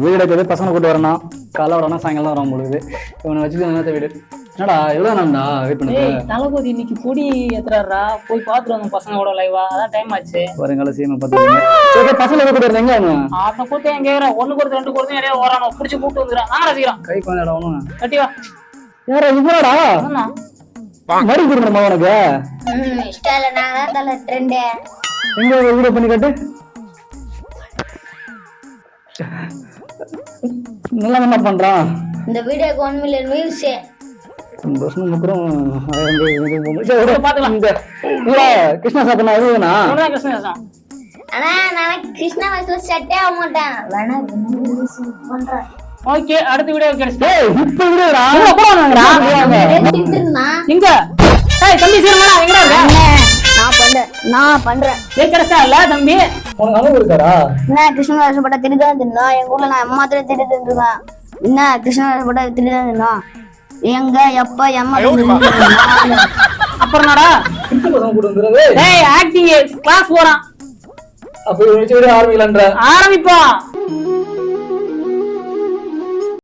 வீடு எடுக்கிறது பசங்க கூட்டு வரணும் காலைல வரணும் சாயங்காலம் வரும் பொழுது. இவனை வச்சுட்டு என்னத்த வீடு? என்னடா எவ்வளோ நாள்டா வெயிட் பண்ணுறது தளபதி இன்னைக்கு பொடி ஏத்துறாரா போய் பாத்துட்டு வந்தோம் பசங்களோட லைவா அதான் டைம் ஆச்சு. வருங்கால சீமை பார்த்துருக்கீங்க சரி பசங்க கூட்டு வரல எங்க அவனு ஆட்ட கூத்த எங்க கேக்குற ஒண்ணு கொடுத்து ரெண்டு கொடுத்து நிறைய வரானோ புடிச்சு கூட்டு வந்துறான் நான் ரசிக்கிறான் கை குழந்தைடா அவனு கட்டி வா. யாரா இவனடா? மறு கொடுக்கணுமா உனக்கு? இஷ்டம் இல்லை. நான் தான் தலை ட்ரெண்டு எங்க வீடியோ பண்ணி காட்டு? நல்லா என்ன பண்றான் இந்த வீடியோக்கு ஒன் மில்லியன் வியூஸ் அப்புறம். இந்த இல்ல கிருஷ்ணா இதுனா ஆனா நான் கிருஷ்ணா வயசுல செட்டே ஆக மாட்டேன். வேணா பண்றேன். ஓகே அடுத்த வீடியோ இப்ப எங்க ஏய் தம்பி சீரமாடா எங்கடா பண்றேன் நான் பண்றேன். கிடைச்சா இல்ல தம்பி? உனக்கு அனுபவம் இருக்காடா? என்ன கிருஷ்ண வயசுப்பட்ட திட்டு தான் தின்னோம் எங்க ஊர்ல நான் திட்டு திட்டு தின்றுவேன் என்ன கிருஷ்ண வயசுப்பட்ட திட்டு தான் தின்னோம் எங்க எப்ப எம்மா அப்புறம் என்னடா? கிருஷ்ண பசங்க கூட்டு வந்துடுறது. ஏய் ஆக்டிங் கிளாஸ் போறான். அப்ப ஆரம்பிக்கலான்ற ஆரம்பிப்போம்.